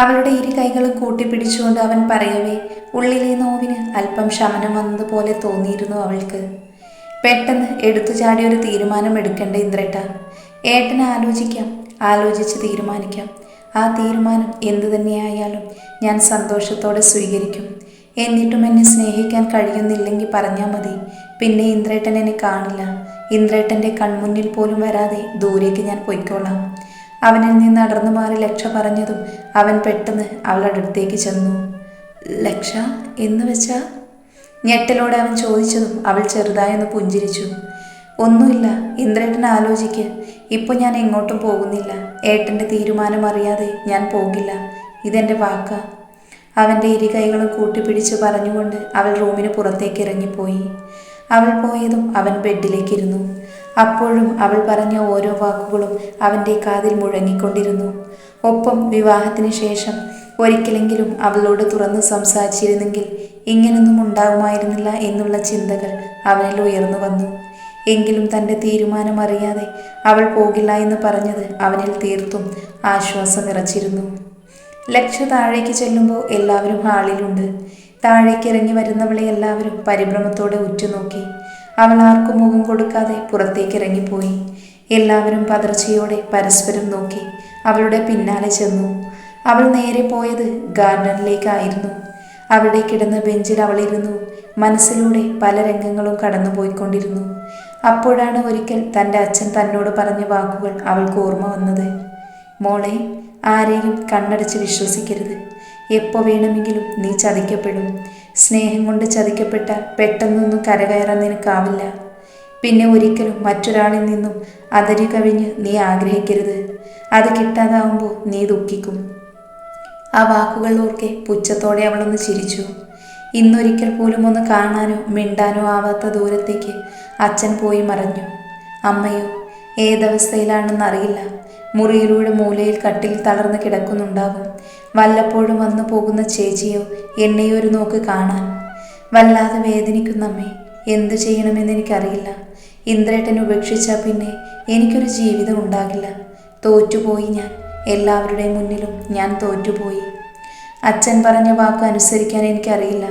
അവളുടെ ഇരു കൈകളും കൂട്ടിപ്പിടിച്ചുകൊണ്ട് അവൻ പറയവേ ഉള്ളിലെ നോവിന് അല്പം ശമനം വന്നതുപോലെ തോന്നിയിരുന്നു അവൾക്ക്. പെട്ടെന്ന് എടുത്തു ചാടി ഒരു തീരുമാനം എടുക്കേണ്ട ഇന്ദ്രേട്ട. ഏട്ടനെ ആലോചിക്കാം ആലോചിച്ച് തീരുമാനിക്കാം. ആ തീരുമാനം എന്തു തന്നെയായാലും ഞാൻ സന്തോഷത്തോടെ സ്വീകരിക്കും. എന്നിട്ടും എന്നെ സ്നേഹിക്കാൻ കഴിയുന്നില്ലെങ്കിൽ പറഞ്ഞാൽ മതി. പിന്നെ ഇന്ദ്രേട്ടൻ എന്നെ കാണില്ല. ഇന്ദ്രേട്ടന്റെ കൺമുന്നിൽ പോലും വരാതെ ദൂരേക്ക് ഞാൻ പൊയ്ക്കോളാം. അവനിൽ നിന്ന് അടർന്നു മാറി ലക്ഷ പറഞ്ഞതും അവൻ പെട്ടെന്ന് അവളുടെ അടുത്തേക്ക് ചെന്നു. ലക്ഷ എന്ന് വെച്ചാ? ഞെട്ടലോടെ അവൻ ചോദിച്ചതും അവൾ ചെറുതായൊന്ന് പുഞ്ചിരിച്ചു. ഒന്നുമില്ല ഇന്ദ്രേട്ടൻ ആലോചിക്ക്. ഇപ്പോൾ ഞാൻ എങ്ങോട്ടും പോകുന്നില്ല. ഏട്ടന്റെ തീരുമാനം അറിയാതെ ഞാൻ പോകില്ല. ഇതെന്റെ വാക്ക. അവന്റെ ഇരു കൈകളും കൂട്ടിപ്പിടിച്ച് പറഞ്ഞുകൊണ്ട് അവൾ റൂമിന് പുറത്തേക്ക് ഇറങ്ങിപ്പോയി. അവൾ പോയതും അവൻ ബെഡിലേക്കിരുന്നു. അപ്പോഴും അവൾ പറഞ്ഞ ഓരോ വാക്കുകളും അവന്റെ കാതിൽ മുഴങ്ങിക്കൊണ്ടിരുന്നു. ഒപ്പം വിവാഹത്തിന് ശേഷം ഒരിക്കലെങ്കിലും അവളോട് തുറന്ന് സംസാരിച്ചിരുന്നെങ്കിൽ ഇങ്ങനൊന്നും ഉണ്ടാകുമായിരുന്നില്ല എന്നുള്ള ചിന്തകൾ അവനിൽ ഉയർന്നു വന്നു. എങ്കിലും തന്റെ തീരുമാനം അറിയാതെ അവൾ പോകില്ല എന്ന് പറഞ്ഞത് അവനിൽ തീർത്തും ആശ്വാസം നിറച്ചിരുന്നു. ലക്ഷ താഴേക്ക് ചെല്ലുമ്പോൾ എല്ലാവരും ഹാളിലുണ്ട്. താഴേക്ക് ഇറങ്ങി വരുന്നവളെ എല്ലാവരും പരിഭ്രമത്തോടെ ഉറ്റുനോക്കി. അവൾ ആർക്കും മുഖം കൊടുക്കാതെ പുറത്തേക്ക് ഇറങ്ങിപ്പോയി. എല്ലാവരും പതർച്ചയോടെ പരസ്പരം നോക്കി അവളുടെ പിന്നാലെ ചെന്നു. അവൾ നേരെ പോയത് ഗാർഡനിലേക്കായിരുന്നു. അവിടെ കിടന്ന ബെഞ്ചിൽ അവളിരുന്നു മനസ്സിലൂടെ പല രംഗങ്ങളും കടന്നുപോയിക്കൊണ്ടിരുന്നു. അപ്പോഴാണ് ഒരിക്കൽ തന്റെ അച്ഛൻ തന്നോട് പറഞ്ഞ വാക്കുകൾ അവൾക്ക് ഓർമ്മ വന്നത്. മോളെ ആരെയും കണ്ണടച്ച് വിശ്വസിക്കരുത്. എപ്പോൾ വേണമെങ്കിലും നീ ചതിക്കപ്പെടും. സ്നേഹം കൊണ്ട് ചതിക്കപ്പെട്ട പെട്ടെന്നൊന്നും കരകയറാൻ നിനക്കാവില്ല. പിന്നെ ഒരിക്കലും മറ്റൊരാളിൽ നിന്നും അതിരി കവിഞ്ഞ് നീ ആഗ്രഹിക്കരുത്. അത് കിട്ടാതാവുമ്പോൾ നീ ദുഃഖിക്കും. ആ വാക്കുകൾ ഓർക്കെ പുച്ഛത്തോടെ അവളൊന്ന് ചിരിച്ചു. ഇന്നൊരിക്കൽ പോലും ഒന്ന് കാണാനോ മിണ്ടാനോ ആവാത്ത ദൂരത്തേക്ക് അച്ഛൻ പോയി മറഞ്ഞു. അമ്മയോ ഏതവസ്ഥയിലാണെന്നറിയില്ല. മുറിയിലൂടെ മൂലയിൽ കട്ടിൽ തളർന്ന് കിടക്കുന്നുണ്ടാകും. വല്ലപ്പോഴും വന്നു പോകുന്ന ചേച്ചിയോ എന്നെയോ ഒരു നോക്ക് കാണാൻ. വല്ലാതെ വേദനിക്കുന്ന അമ്മേ എന്തു ചെയ്യണമെന്ന് എനിക്കറിയില്ല. ഇന്ദ്രേട്ടൻ ഉപേക്ഷിച്ചാൽ പിന്നെ എനിക്കൊരു ജീവിതം ഉണ്ടാകില്ല. തോറ്റുപോയി ഞാൻ. എല്ലാവരുടെയും മുന്നിലും ഞാൻ തോറ്റുപോയി. അച്ഛൻ പറഞ്ഞ വാക്ക് അനുസരിക്കാൻ എനിക്കറിയില്ല.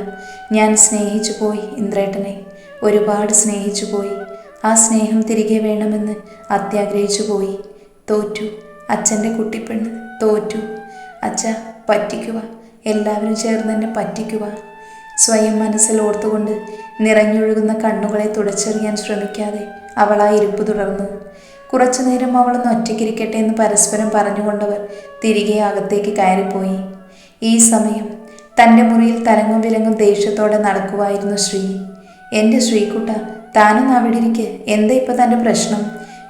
ഞാൻ സ്നേഹിച്ചു പോയി ഇന്ദ്രേട്ടനെ. ഒരുപാട് സ്നേഹിച്ചു പോയി. ആ സ്നേഹം തിരികെ വേണമെന്ന് അത്യാഗ്രഹിച്ചു പോയി. തോറ്റു. അച്ഛന്റെ കുട്ടിപ്പെണ്ണ് തോറ്റു. അച്ഛ പറ്റിക്കുക എല്ലാവരും ചേർന്ന് തന്നെ പറ്റിക്കുക സ്വയം മനസ്സിൽ ഓർത്തുകൊണ്ട് നിറഞ്ഞൊഴുകുന്ന കണ്ണുകളെ തുടച്ചെറിയാൻ ശ്രമിക്കാതെ അവൾ ആ ഇരിപ്പ് തുടർന്നു. കുറച്ചു നേരം അവളൊന്ന് ഒറ്റയ്ക്കിരിക്കട്ടെ എന്ന് പരസ്പരം പറഞ്ഞുകൊണ്ടവർ തിരികെ അകത്തേക്ക് കയറിപ്പോയി. ഈ സമയം തന്റെ മുറിയിൽ തലങ്ങും വിലങ്ങും ദേഷ്യത്തോടെ നടക്കുമായിരുന്നു ശ്രീ. എന്റെ ശ്രീകുട്ട താനൊന്ന് അവിടെ ഇരിക്കെ എന്താ ഇപ്പം തന്റെ പ്രശ്നം?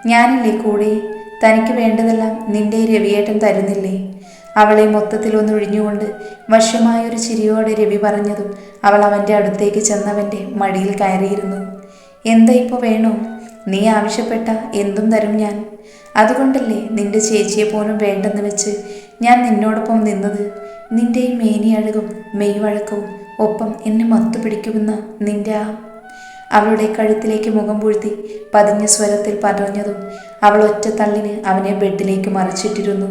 ഞാനില്ലേ കൂടെ? തനിക്ക് വേണ്ടതെല്ലാം നിന്റെ രവിയേട്ടൻ തരുന്നില്ലേ? അവളെ മൊത്തത്തിൽ ഒന്ന് ഒഴിഞ്ഞുകൊണ്ട് വശ്യമായൊരു ചിരിയോടെ രവി പറഞ്ഞതും അവൾ അവന്റെ അടുത്തേക്ക് ചെന്നവന്റെ മടിയിൽ കയറിയിരുന്നു. എന്താ ഇപ്പോൾ വേണോ? നീ ആവശ്യപ്പെട്ട എന്തും തരും ഞാൻ. അതുകൊണ്ടല്ലേ നിന്റെ ചേച്ചിയെ പോലും വേണ്ടെന്ന് വെച്ച് ഞാൻ നിന്നോടൊപ്പം നിന്നത്? നിന്റെ ഈ മേനിയഴകും മെയ്വഴക്കവും ഒപ്പം എന്നെ മത്തു പിടിക്കുമെന്ന നിന്റെ ആ അവളുടെ കഴുത്തിലേക്ക് മുഖം പൂഴ്ത്തി പതിഞ്ഞ സ്വരത്തിൽ പറഞ്ഞതും അവൾ ഒറ്റ തള്ളിന് അവനെ ബെഡിലേക്ക് മറിച്ചിട്ടിരുന്നു.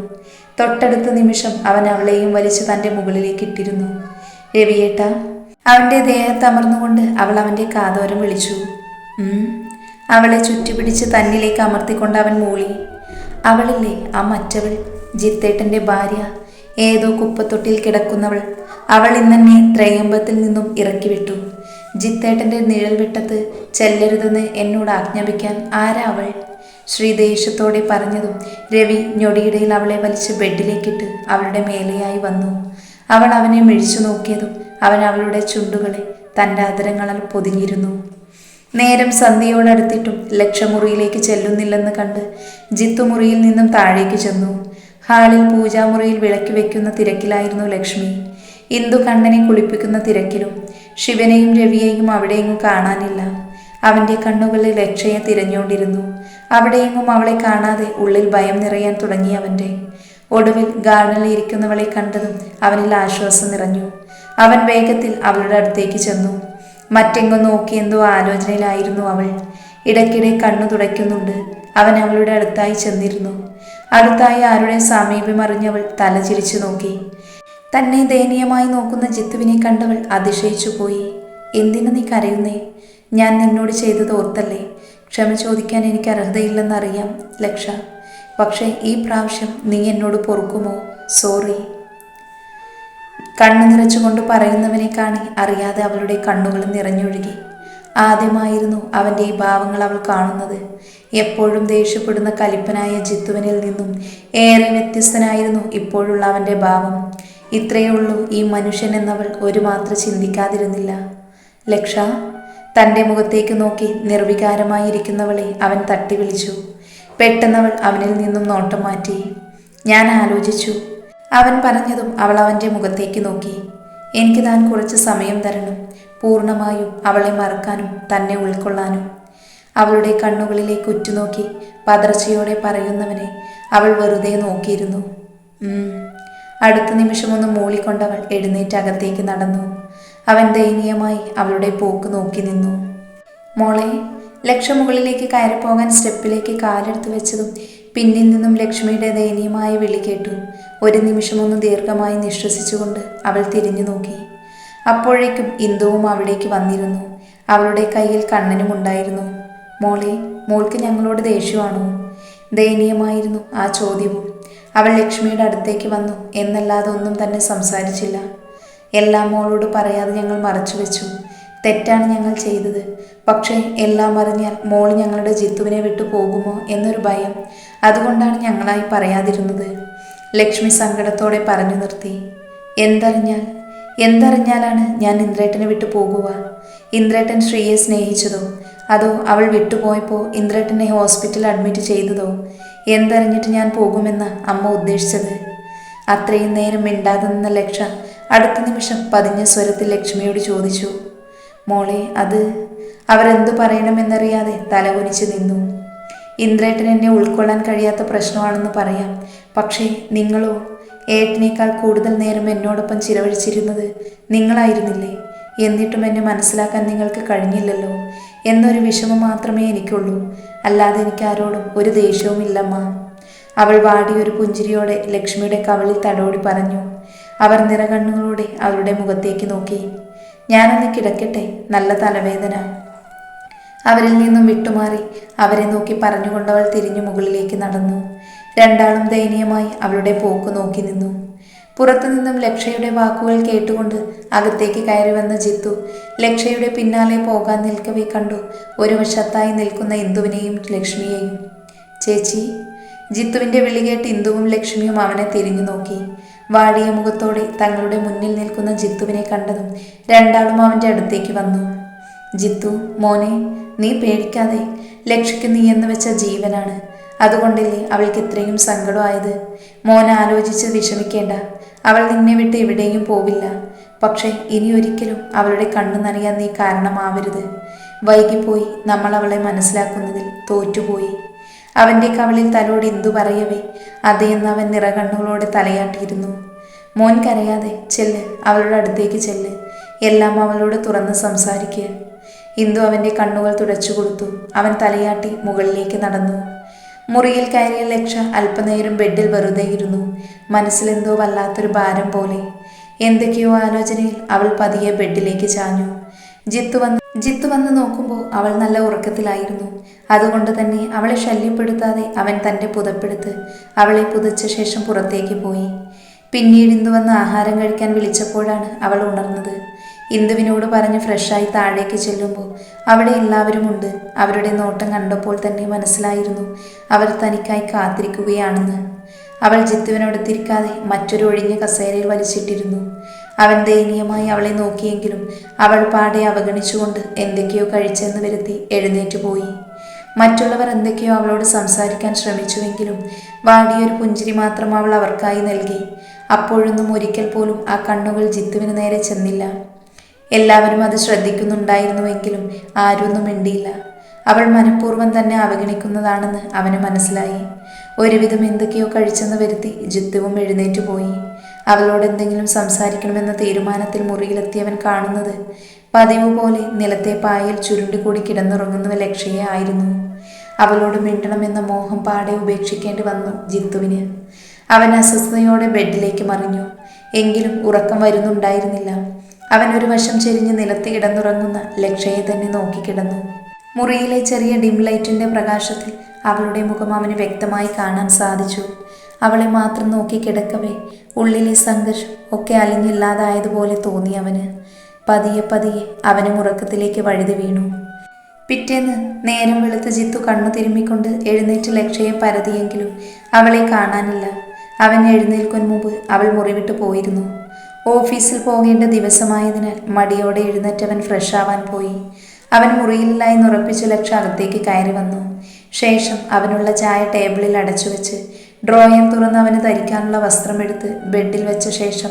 തൊട്ടടുത്ത നിമിഷം അവൻ അവളെയും വലിച്ചു തന്റെ മുകളിലേക്ക് ഇട്ടിരുന്നു. രവിയേട്ട അവന്റെ ദേഹത്ത് അമർന്നുകൊണ്ട് അവൾ അവന്റെ കാതോരം വിളിച്ചു. അവളെ ചുറ്റിപ്പിടിച്ച് തന്നിലേക്ക് അമർത്തിക്കൊണ്ട് അവൻ മൂളി. അവളില്ലേ ആ മറ്റവൾ ജിത്തേട്ടന്റെ ഭാര്യ ഏതോ കുപ്പത്തൊട്ടിൽ കിടക്കുന്നവൾ. അവൾ ഇന്നെന്നെ ത്രയംബത്തിൽ നിന്നും ഇറക്കി വിട്ടു ജിത്തേട്ടന്റെ നിഴൽ വിട്ടത്ത് ചെല്ലരുതെന്ന് എന്നോട് ആജ്ഞാപിക്കാൻ ആരാ അവൾ? ശ്രീ ദേഷ്യത്തോടെ പറഞ്ഞതും രവി ഞൊടിയിടയിൽ അവളെ വലിച്ച് ബെഡിലേക്കിട്ട് അവളുടെ മേലെയായി വന്നു. അവൾ അവനെ മിഴിച്ചു നോക്കിയതും അവൻ അവളുടെ ചുണ്ടുകളെ തന്റെ അതരങ്ങളാൽ പൊതിഞ്ഞിരുന്നു. നേരം സന്ധ്യയോടടുത്തിട്ടും ലക്ഷമുറിയിലേക്ക് ചെല്ലുന്നില്ലെന്ന് കണ്ട് ജിത്തു മുറിയിൽ നിന്നും താഴേക്ക് ചെന്നു. ഹാളിൽ പൂജാമുറിയിൽ വിളക്കി വെക്കുന്ന തിരക്കിലായിരുന്നു ലക്ഷ്മി. ഇന്ദു കണ്ണനെ കുളിപ്പിക്കുന്ന തിരക്കിലും ശിവനെയും രവിയെയും അവിടെയെങ്ങും കാണാനില്ല. അവന്റെ കണ്ണുകളിൽ ലക്ഷയെ തിരഞ്ഞുകൊണ്ടിരുന്നു. അവിടെയെങ്ങും അവളെ കാണാതെ ഉള്ളിൽ ഭയം നിറയാൻ തുടങ്ങി അവന്റെ ഒടുവിൽ ഗാർഡനിൽ ഇരിക്കുന്നവളെ കണ്ടതും അവനിൽ ആശ്വാസം നിറഞ്ഞു. അവൻ വേഗത്തിൽ അവളുടെ അടുത്തേക്ക് ചെന്നു. മറ്റെങ്ങും നോക്കി എന്തോ ആലോചനയിലായിരുന്നു അവൾ. ഇടയ്ക്കിടെ കണ്ണു തുടയ്ക്കുന്നുണ്ട്. അവൻ അവളുടെ അടുത്തായി ചെന്നിരുന്നു. അടുത്തായി ആരുടെ സമീപമറിഞ്ഞവൾ തല ചിരിച്ചു നോക്കി. തന്നെ ദയനീയമായി നോക്കുന്ന ജിത്തുവിനെ കണ്ടവൾ അതിശയിച്ചു പോയി. എന്തിനു നീ കരയുന്നേ? ഞാൻ നിന്നോട് ചെയ്തത് ഓർത്തല്ലേ? ക്ഷമ ചോദിക്കാൻ എനിക്ക് അർഹതയില്ലെന്നറിയാം ലക്ഷ. പക്ഷേ ഈ പ്രാവശ്യം നീ എന്നോട് പൊറുക്കുമോ? സോറി. കണ്ണു നിറച്ചുകൊണ്ട് പറയുന്നവനെ കാണി അറിയാതെ അവളുടെ കണ്ണുകൾ നിറഞ്ഞൊഴുകി. ആദ്യമായിരുന്നു അവന്റെ ഈ ഭാവങ്ങൾ അവൾ കാണുന്നത്. എപ്പോഴും ദേഷ്യപ്പെടുന്ന കലിപ്പനായ ജിത്തുവനിൽ നിന്നും ഏറെ വ്യത്യസ്തനായിരുന്നു ഇപ്പോഴുള്ള അവന്റെ ഭാവം. ഇത്രയേ ഉള്ളൂ ഈ മനുഷ്യൻ എന്നവൾ ഒരു മാത്രം ചിന്തിക്കാതിരുന്നില്ല. ലക്ഷ തന്റെ മുഖത്തേക്ക് നോക്കി നിർവികാരമായിരിക്കുന്നവളെ അവൻ തട്ടി വിളിച്ചു പെട്ടെന്നവൾ അവനിൽ നിന്നും നോട്ടം മാറ്റി. ഞാൻ ആലോചിച്ചു. അവൻ പറഞ്ഞതും അവൾ അവന്റെ മുഖത്തേക്ക് നോക്കി. എനിക്ക് താൻ കുറച്ച് സമയം തരണം. പൂർണമായും അവളെ മറക്കാനും തന്നെ ഉൾക്കൊള്ളാനും. അവളുടെ കണ്ണുകളിലേക്ക് ഉറ്റുനോക്കി പതർച്ചയോടെ പറയുന്നവനെ അവൾ വെറുതെ നോക്കിയിരുന്നു. "ഉം." നിമിഷം ഒന്ന് മൂളിക്കൊണ്ടവൾ എഴുന്നേറ്റ് അകത്തേക്ക് നടന്നു. അവൻ ദയനീയമായി അവളുടെ പോക്ക് നോക്കി നിന്നു. മോളെ ലക്ഷ്മ മുകളിലേക്ക് കയറിപ്പോകാൻ സ്റ്റെപ്പിലേക്ക് കാലെടുത്ത് വെച്ചതും പിന്നിൽ നിന്നും ലക്ഷ്മിയുടെ ദയനീയമായ വിളി കേട്ടു. ഒരു നിമിഷമൊന്ന് ദീർഘമായി നിശ്വസിച്ചുകൊണ്ട് അവൾ തിരിഞ്ഞു നോക്കി. അപ്പോഴേക്കും ഇന്ദുവും അവിടേക്ക് വന്നിരുന്നു. അവളുടെ കയ്യിൽ കണ്ണനും ഉണ്ടായിരുന്നു. മോളെ മോൾക്ക് ഞങ്ങളോട് ദേഷ്യമാണോ? ദയനീയമായിരുന്നു ആ ചോദ്യവും. അവൾ ലക്ഷ്മിയുടെ അടുത്തേക്ക് വന്നു. എന്നല്ലാതെ ഒന്നും തന്നെ സംസാരിച്ചില്ല. എല്ലാം മോളോട് പറയാതെ ഞങ്ങൾ മറച്ചു വെച്ചു. തെറ്റാണ് ഞങ്ങൾ ചെയ്തത്. പക്ഷേ എല്ലാം അറിഞ്ഞാൽ മോൾ ഞങ്ങളുടെ ജിത്തുവിനെ വിട്ടു പോകുമോ എന്നൊരു ഭയം അതുകൊണ്ടാണ് ഞങ്ങളായി പറയാതിരുന്നത്. ലക്ഷ്മി സങ്കടത്തോടെ പറഞ്ഞു നിർത്തി. എന്തറിഞ്ഞാൽ? എന്തറിഞ്ഞാലാണ് ഞാൻ ഇന്ദ്രേട്ടനെ വിട്ടു പോകുക? ഇന്ദ്രേട്ടൻ ശ്രീയെ സ്നേഹിച്ചതോ? അതോ അവൾ വിട്ടുപോയപ്പോൾ ഇന്ദ്രേട്ടനെ ഹോസ്പിറ്റലിൽ അഡ്മിറ്റ് ചെയ്തതോ? എന്തറിഞ്ഞിട്ട് ഞാൻ പോകുമെന്ന് അമ്മ ഉദ്ദേശിച്ചത്? അത്രയും നേരം മിണ്ടാതെ നിന്ന ലക്ഷ അടുത്ത നിമിഷം പതിഞ്ഞ സ്വരത്തിൽ ലക്ഷ്മിയോട് ചോദിച്ചു. മോളെ അത് അവരെന്തു പറയണമെന്നറിയാതെ തലകുനിച്ച് നിന്നു. ഇന്ദ്രേട്ടൻ എന്നെ ഉൾക്കൊള്ളാൻ കഴിയാത്ത പ്രശ്നമാണെന്ന് പറയാം. പക്ഷേ നിങ്ങളോ? ഏട്ടനേക്കാൾ കൂടുതൽ നേരം എന്നോടൊപ്പം ചിലവഴിച്ചിരുന്നത് നിങ്ങളായിരുന്നില്ലേ? എന്നിട്ടും എന്നെ മനസ്സിലാക്കാൻ നിങ്ങൾക്ക് കഴിഞ്ഞില്ലല്ലോ. എന്നൊരു വിഷമം മാത്രമേ എനിക്കുള്ളൂ. അല്ലാതെ എനിക്ക് ആരോടും ഒരു ദേഷ്യവുമില്ലമ്മ. അവൾ വാടിയൊരു പുഞ്ചിരിയോടെ ലക്ഷ്മിയുടെ കവളിൽ തടോടി പറഞ്ഞു. അവർ നിറകണ്ണുകളോടെ അവളുടെ മുഖത്തേക്ക് നോക്കി. ഞാനൊന്ന് കിടക്കട്ടെ നല്ല തലവേദന. അവരിൽ നിന്നും വിട്ടുമാറി അവരെ നോക്കി പറഞ്ഞുകൊണ്ടവൾ തിരിഞ്ഞു മുകളിലേക്ക് നടന്നു. രണ്ടാളും ദയനീയമായി അവളുടെ പോക്ക് നോക്കി നിന്നു. പുറത്തുനിന്നും ലക്ഷയുടെ വാക്കുകൾ കേട്ടുകൊണ്ട് അകത്തേക്ക് കയറി വന്ന ജിത്തു ലക്ഷയുടെ പിന്നാലെ പോകാൻ നിൽക്കവേ കണ്ടു. ഒരു വശത്തായി നിൽക്കുന്ന ഇന്ദുവിനെയും ലക്ഷ്മിയെയും. ചേച്ചി ജിത്തുവിന്റെ വിളി കേട്ട് ഇന്ദുവും ലക്ഷ്മിയും അവനെ തിരിഞ്ഞു നോക്കി. വാടിയ മുഖത്തോടെ തങ്ങളുടെ മുന്നിൽ നിൽക്കുന്ന ജിത്തുവിനെ കണ്ടതും രണ്ടാളും അവന്റെ അടുത്തേക്ക് വന്നു. ജിത്തു മോനെ നീ പേടിക്കാതെ ലക്ഷിക്ക് നീ എന്ന് വെച്ച ജീവനാണ്. അതുകൊണ്ടല്ലേ അവൾക്ക് ഇത്രയും സങ്കടമായത് മോൻ ആലോചിച്ച് വിഷമിക്കേണ്ട. അവൾ നിന്നെ വിട്ട് എവിടെയും പോവില്ല. പക്ഷേ ഇനി ഒരിക്കലും അവളുടെ കണ്ണു നനയാൻ നീ കാരണമാവരുത്. വൈകിപ്പോയി നമ്മൾ അവളെ മനസ്സിലാക്കുന്നതിൽ തോറ്റുപോയി. അവന്റെ കവളിൽ തലോട് എന്തു പറയവേ? അതേന്ന് അവൻ നിറകണ്ണുകളോടെ തലയാട്ടിയിരുന്നു. മോൻ കരയാതെ ചെല്ല് അവളുടെ അടുത്തേക്ക് ചെല്ല്. എല്ലാം അവളോട് തുറന്ന് സംസാരിക്കുക ഇന്ദു അവന്റെ കണ്ണുകൾ തുടച്ചു കൊടുത്തു. അവൻ തലയാട്ടി മുകളിലേക്ക് നടന്നു. മുറിയിൽ കയറിയ ലക്ഷ അല്പനേരം ബെഡിൽ വെറുതെ ഇരുന്നു. മനസ്സിലെന്തോ വല്ലാത്തൊരു ഭാരം പോലെ. എന്തൊക്കെയോ ആലോചനയിൽ അവൾ പതിയെ ബെഡിലേക്ക് ചാഞ്ഞു. ജിത്തു വന്ന് ജിത്തു വന്ന് നോക്കുമ്പോൾ അവൾ നല്ല ഉറക്കത്തിലായിരുന്നു. അതുകൊണ്ട് തന്നെ അവളെ ശല്യപ്പെടുത്താതെ അവൻ തന്റെ പുതപ്പെടുത്ത് അവളെ പുതച്ച ശേഷം പുറത്തേക്ക് പോയി. പിന്നീട് ഇന്ന് വന്ന് ആഹാരം കഴിക്കാൻ വിളിച്ചപ്പോഴാണ് അവൾ ഉണർന്നത്. ഇന്ദുവിനോട് പറഞ്ഞ് ഫ്രഷായി താഴേക്ക് ചെല്ലുമ്പോൾ അവിടെ എല്ലാവരുമുണ്ട് അവരുടെ നോട്ടം കണ്ടപ്പോൾ തന്നെ മനസ്സിലായിരുന്നു അവർ തനിക്കായി കാത്തിരിക്കുകയാണെന്ന്. അവൾ ജിത്തുവിനോട് തിരിക്കാതെ മറ്റൊരു ഒഴിഞ്ഞ കസേരയിൽ വലിച്ചിട്ടിരുന്നു. അവൻ ദയനീയമായി അവളെ നോക്കിയെങ്കിലും അവൾ പാടെ അവഗണിച്ചുകൊണ്ട് എന്തൊക്കെയോ കഴിച്ചെന്ന് വരുത്തി എഴുന്നേറ്റ് പോയി. മറ്റുള്ളവർ എന്തൊക്കെയോ അവളോട് സംസാരിക്കാൻ ശ്രമിച്ചുവെങ്കിലും വാടിയൊരു പുഞ്ചിരി മാത്രം അവൾ അവർക്കായി നൽകി. അപ്പോഴൊന്നും ഒരിക്കൽ പോലും ആ കണ്ണുകൾ ജിത്തുവിന് നേരെ ചെന്നില്ല. എല്ലാവരും അത് ശ്രദ്ധിക്കുന്നുണ്ടായിരുന്നുവെങ്കിലും ആരൊന്നും മിണ്ടിയില്ല. അവൾ മനഃപൂർവം തന്നെ അവഗണിക്കുന്നതാണെന്ന് അവന് മനസ്സിലായി. ഒരുവിധം എന്തൊക്കെയോ കഴിച്ചെന്ന് വരുത്തി ജിത്തുവും എഴുന്നേറ്റ് പോയി. അവളോട് എന്തെങ്കിലും സംസാരിക്കണമെന്ന തീരുമാനത്തിൽ മുറിയിലെത്തിയവൻ കാണുന്നത് പതിവ് പോലെ നിലത്തെ പായയിൽ ചുരുണ്ടുകൂടി കിടന്നുറങ്ങുന്ന ലക്ഷ്യയെ ആയിരുന്നു. അവളോട് മിണ്ടണമെന്ന മോഹം പാടെ ഉപേക്ഷിക്കേണ്ടി വന്നു ജിത്തുവിന്. അവൻ അസ്വസ്ഥതയോടെ ബെഡിലേക്ക് മറിഞ്ഞു. എങ്കിലും ഉറക്കം വരുന്നുണ്ടായിരുന്നില്ല. അവൻ ഒരു വശം ചെരിഞ്ഞ് നിലത്ത് കിടന്നുറങ്ങുന്ന ലക്ഷയെ തന്നെ നോക്കിക്കിടന്നു. മുറിയിലെ ചെറിയ ഡിം ലൈറ്റിന്റെ പ്രകാശത്തിൽ അവളുടെ മുഖം അവന് വ്യക്തമായി കാണാൻ സാധിച്ചു. അവളെ മാത്രം നോക്കി കിടക്കവേ ഉള്ളിലെ സംഘർഷം ഒക്കെ അലിഞ്ഞില്ലാതായതുപോലെ തോന്നി അവന്. പതിയെ പതിയെ അവന് മുറക്കത്തിലേക്ക് വഴുതി വീണു. പിറ്റേന്ന് നേരം വെളുത്ത് ജിത്തു കണ്ണു തിരുമ്മിക്കൊണ്ട് എഴുന്നേറ്റ് ലക്ഷയെ പരതിയെങ്കിലും അവളെ കാണാനില്ല. അവൻ എഴുന്നേൽക്കുന്ന മുമ്പ് അവൾ മുറിവിട്ട് പോയിരുന്നു. ഓഫീസിൽ പോകേണ്ട ദിവസമായതിനാൽ മടിയോടെ എഴുന്നേറ്റവൻ ഫ്രഷ് ആവാൻ പോയി. അവൻ മുറിയിലായി ഉറപ്പിച്ച് ലക്ഷ അകത്തേക്ക് കയറി വന്നു. ശേഷം അവനുള്ള ചായ ടേബിളിൽ അടച്ചു വെച്ച് ഡ്രോയർ തുറന്ന് അവന് ധരിക്കാനുള്ള വസ്ത്രമെടുത്ത് ബെഡിൽ വെച്ച ശേഷം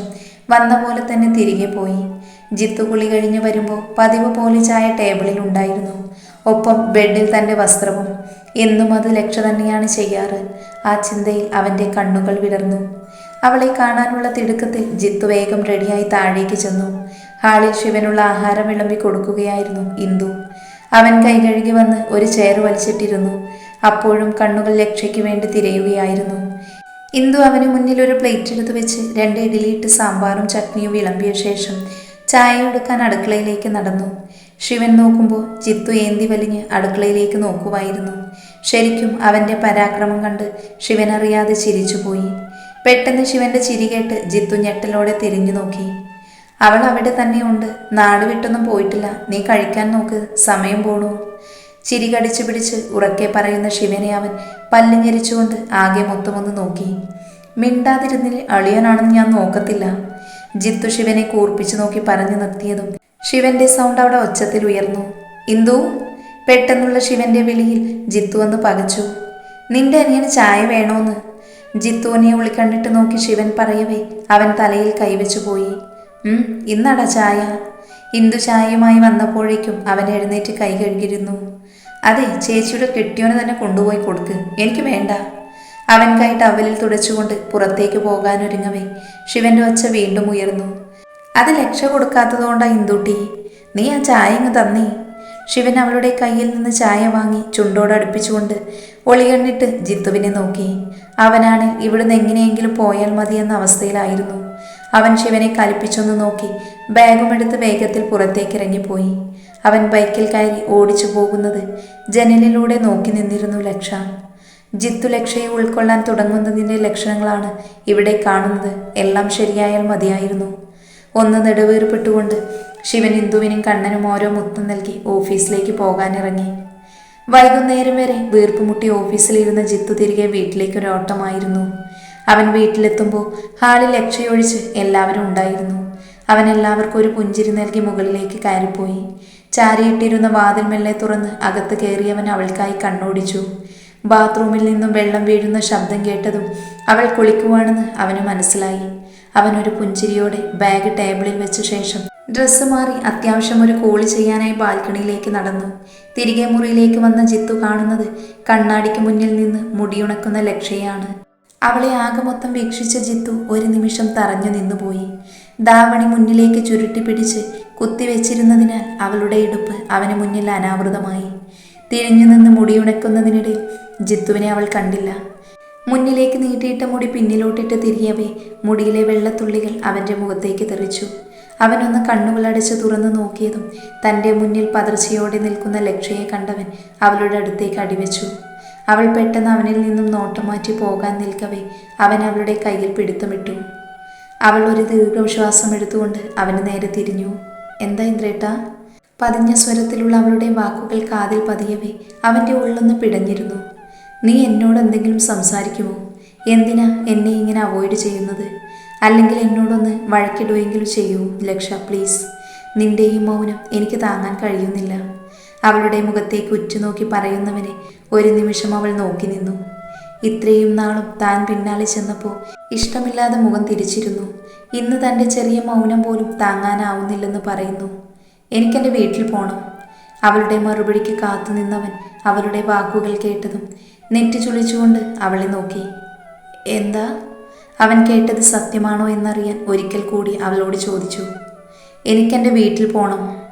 വന്ന പോലെ തന്നെ തിരികെ പോയി. ജിത്തു കുളി കഴിഞ്ഞ് വരുമ്പോൾ പതിവ് പോലെ ചായ ടേബിളിൽ ഉണ്ടായിരുന്നു. ഒപ്പം ബെഡിൽ തന്റെ വസ്ത്രവും. എന്നും അത് ലക്ഷ തന്നെയാണ് ചെയ്യാറ്. ആ ചിന്തയിൽ അവന്റെ കണ്ണുകൾ വിടർന്നു. അവളെ കാണാനുള്ള തിടുക്കത്തിൽ ജിത്തു വേഗം റെഡിയായി താഴേക്ക് ചെന്നു. ഹാളിൽ ശിവനുള്ള ആഹാരം വിളമ്പി കൊടുക്കുകയായിരുന്നു ഇന്ദു. അവൻ കൈ കഴുകി വന്ന് ഒരു ചെയർ വലിച്ചിട്ടിരുന്നു. അപ്പോഴും കണ്ണുകൾ ലക്ഷയ്ക്ക് വേണ്ടി തിരയുകയായിരുന്നു. ഇന്ദു അവന് മുന്നിൽ ഒരു പ്ലേറ്റ് എടുത്തു വെച്ച് രണ്ട് ഇഡലിയിട്ട് സാമ്പാറും ചട്നിയും വിളമ്പിയ ശേഷം ചായ എടുക്കാൻ അടുക്കളയിലേക്ക് നടന്നു. ശിവൻ നോക്കുമ്പോൾ ചിത്തു ഏന്തി വലിഞ്ഞ് അടുക്കളയിലേക്ക് നോക്കുമായിരുന്നു. ശരിക്കും അവന്റെ പരാക്രമം കണ്ട് ശിവൻ അറിയാതെ ചിരിച്ചുപോയി. പെട്ടെന്ന് ശിവന്റെ ചിരി കേട്ട് ജിത്തു ഞെട്ടലോടെ തിരിഞ്ഞു നോക്കി. അവൾ അവിടെ തന്നെയുണ്ട്. നാട് വിട്ടൊന്നും പോയിട്ടില്ല. നീ കഴിക്കാൻ നോക്ക്. സമയം പോണു. ചിരി കടിച്ചു പിടിച്ച് ഉറക്കെ പറയുന്ന ശിവനെ അവൻ പല്ലിഞ്ഞരിച്ചുകൊണ്ട് ആകെ മൊത്തമൊന്ന് നോക്കി. മിണ്ടാതിരുന്നിൽ അളിയനാണെന്ന് ഞാൻ നോക്കത്തില്ല. ജിത്തു ശിവനെ കൂർപ്പിച്ചു നോക്കി പറഞ്ഞു നിർത്തിയതും ശിവന്റെ സൗണ്ട് അവിടെ ഒച്ചത്തിൽ ഉയർന്നു. ഇന്ദു പെട്ടെന്നുള്ള ശിവന്റെ വിളിയിൽ ജിത്തു ഒന്ന് പകച്ചു. നിന്റെ അനിയന് ചായ വേണോന്ന്. ജിത്തുവിനെ ഉള്ളിക്കണ്ടിട്ട് നോക്കി ശിവൻ പറയവേ അവൻ തലയിൽ കൈവച്ചു പോയി. ഇന്നട ചായ. ഇന്ദു ചായയുമായി വന്നപ്പോഴേക്കും അവൻ എഴുന്നേറ്റ് കൈ കഴുകിയിരുന്നു. അതെ ചേച്ചിയുടെ കെട്ടിയോനെ തന്നെ കൊണ്ടുപോയി കൊടുക്ക്. എനിക്ക് വേണ്ട. അവൻ കൈ ടവലിൽ തുടച്ചുകൊണ്ട് പുറത്തേക്ക് പോകാനൊരുങ്ങവേ. ശിവന്റെ ഒച്ച വീണ്ടും ഉയർന്നു. അത് ലക്ഷ കൊടുക്കാത്തതുകൊണ്ടാ ഇന്ദുട്ടി. നീ ആ ചായ ഇങ്ങ് തന്നേ. ശിവൻ അവളുടെ കയ്യിൽ നിന്ന് ചായ വാങ്ങി ചുണ്ടോട് അടുപ്പിച്ചുകൊണ്ട് ഒളികണ്ണിട്ട് ജിത്തുവിനെ നോക്കി. അവനാണ് ഇവിടുന്ന് എങ്ങനെയെങ്കിലും പോയാൽ എന്ന അവസ്ഥയിലായിരുന്നു. അവൻ ശിവനെ കലിപ്പിച്ചൊന്ന് നോക്കി ബാഗും എടുത്ത് വേഗത്തിൽ പുറത്തേക്ക് ഇറങ്ങിപ്പോയി അവൻ ബൈക്കിൽ കയറി ഓടിച്ചു പോകുന്നത് ജനലിലൂടെ നോക്കി നിന്നിരുന്നു ലക്ഷ. ജിത്തു ലക്ഷയെ ഉൾക്കൊള്ളാൻ തുടങ്ങുന്നതിന്റെ ലക്ഷണങ്ങളാണ് ഇവിടെ കാണുന്നത്. എല്ലാം ശരിയായാൽ മതിയായിരുന്നു. ഒന്ന് നെടുവേർപ്പെട്ടുകൊണ്ട് ശിവൻ ഇന്ദുവിനും കണ്ണനും ഓരോ മുത്തം നൽകി ഓഫീസിലേക്ക് പോകാനിറങ്ങി. വൈകുന്നേരം വരെ വീർപ്പുമുട്ടി ഓഫീസിലിരുന്ന ജിത്തു തിരികെ വീട്ടിലേക്ക് ഒരു ഓട്ടമായിരുന്നു അവൻ വീട്ടിലെത്തുമ്പോൾ ഹാളിൽ ലക്ഷയൊഴിച്ച് എല്ലാവരും ഉണ്ടായിരുന്നു. അവൻ എല്ലാവർക്കും ഒരു പുഞ്ചിരി നൽകി മുകളിലേക്ക് കയറിപ്പോയി. ചാരിയിട്ടിരുന്ന വാതിൽ മെല്ലെ തുറന്ന് അകത്ത് കയറിയവൻ അവൾക്കായി കണ്ണോടിച്ചു. ബാത്റൂമിൽ നിന്നും വെള്ളം വീഴുന്ന ശബ്ദം കേട്ടതും അവൾ കുളിക്കുവാണെന്ന് അവന് മനസ്സിലായി. അവൻ ഒരു പുഞ്ചിരിയോടെ ബാഗ് ടേബിളിൽ വെച്ച ശേഷം ഡ്രസ്സ് മാറി അത്യാവശ്യം ഒരു കോൾ ചെയ്യാനായി ബാൽക്കണിയിലേക്ക് നടന്നു. തിരികെ മുറിയിലേക്ക് വന്ന ജിത്തു കാണുന്നത് കണ്ണാടിക്ക് മുന്നിൽ നിന്ന് മുടിയുണക്കുന്ന ലക്ഷ്യയാണ് അവളെ ആകെ മൊത്തം വീക്ഷിച്ച ജിത്തു ഒരു നിമിഷം തറഞ്ഞു നിന്നുപോയി. ദാവണി മുന്നിലേക്ക് ചുരുട്ടി പിടിച്ച് കുത്തിവെച്ചിരുന്നതിനാൽ അവളുടെ ഇടുപ്പ് അവന് മുന്നിൽ അനാവൃതമായി. തിരിഞ്ഞു നിന്ന് മുടിയുണക്കുന്നതിനിടയിൽ ജിത്തുവിനെ അവൾ കണ്ടില്ല. മുന്നിലേക്ക് നീട്ടിയിട്ട മുടി പിന്നിലോട്ടിട്ട് തിരിയവേ. മുടിയിലെ വെള്ളത്തുള്ളികൾ അവന്റെ മുഖത്തേക്ക് തെറിച്ചു. അവനൊന്ന് കണ്ണുകളടച്ച് തുറന്നു നോക്കിയതും തന്റെ മുന്നിൽ പതർച്ചയോടെ നിൽക്കുന്ന ലക്ഷയെ കണ്ടവൻ അവളുടെ അടുത്തേക്ക് അടിവെച്ചു. അവൾ പെട്ടെന്ന് അവനിൽ നിന്നും നോട്ടം മാറ്റി പോകാൻ നിൽക്കവേ അവൻ അവളുടെ കയ്യിൽ പിടുത്തമിട്ടു. അവൾ ഒരു ദീർഘശ്വാസം എടുത്തുകൊണ്ട് അവന് നേരെ തിരിഞ്ഞു. എന്താ ഇന്ദ്രേട്ട? പതിഞ്ഞ സ്വരത്തിലുള്ള അവളുടെ വാക്കുകൾ കാതിൽ പതിയവേ അവന്റെ ഉള്ളൊന്ന് പിടഞ്ഞിരുന്നു. നീ എന്നോട് എന്തെങ്കിലും സംസാരിക്കുമോ? എന്തിനാ എന്നെ ഇങ്ങനെ അവോയ്ഡ് ചെയ്യുന്നത്? അല്ലെങ്കിൽ എന്നോടൊന്ന് വഴക്കിടുകയെങ്കിലും ചെയ്യൂ ലക്ഷ പ്ലീസ് നിന്റെ ഈ മൗനം എനിക്ക് താങ്ങാൻ കഴിയുന്നില്ല. അവളുടെ മുഖത്തേക്ക് ഉറ്റുനോക്കി പറയുന്നവനെ ഒരു നിമിഷം അവൾ നോക്കി നിന്നു. ഇത്രയും നാളും താൻ പിന്നാലെ ചെന്നപ്പോൾ ഇഷ്ടമില്ലാതെ മുഖം തിരിച്ചിരുന്നു. ഇന്ന് തന്റെ ചെറിയ മൗനം പോലും താങ്ങാനാവുന്നില്ലെന്ന് പറയുന്നു. എനിക്കെന്റെ വീട്ടിൽ പോകണം അവളുടെ മറുപടിക്ക് കാത്തു നിന്നവൻ അവളുടെ വാക്കുകൾ കേട്ടതും നെറ്റി ചുളിച്ചുകൊണ്ട് അവളെ നോക്കി. എന്താ? അവൻ കേട്ടത് സത്യമാണോ എന്നറിയാൻ ഒരിക്കൽ കൂടി അവളോട് ചോദിച്ചു. എനിക്കെന്റെ വീട്ടിൽ പോകണം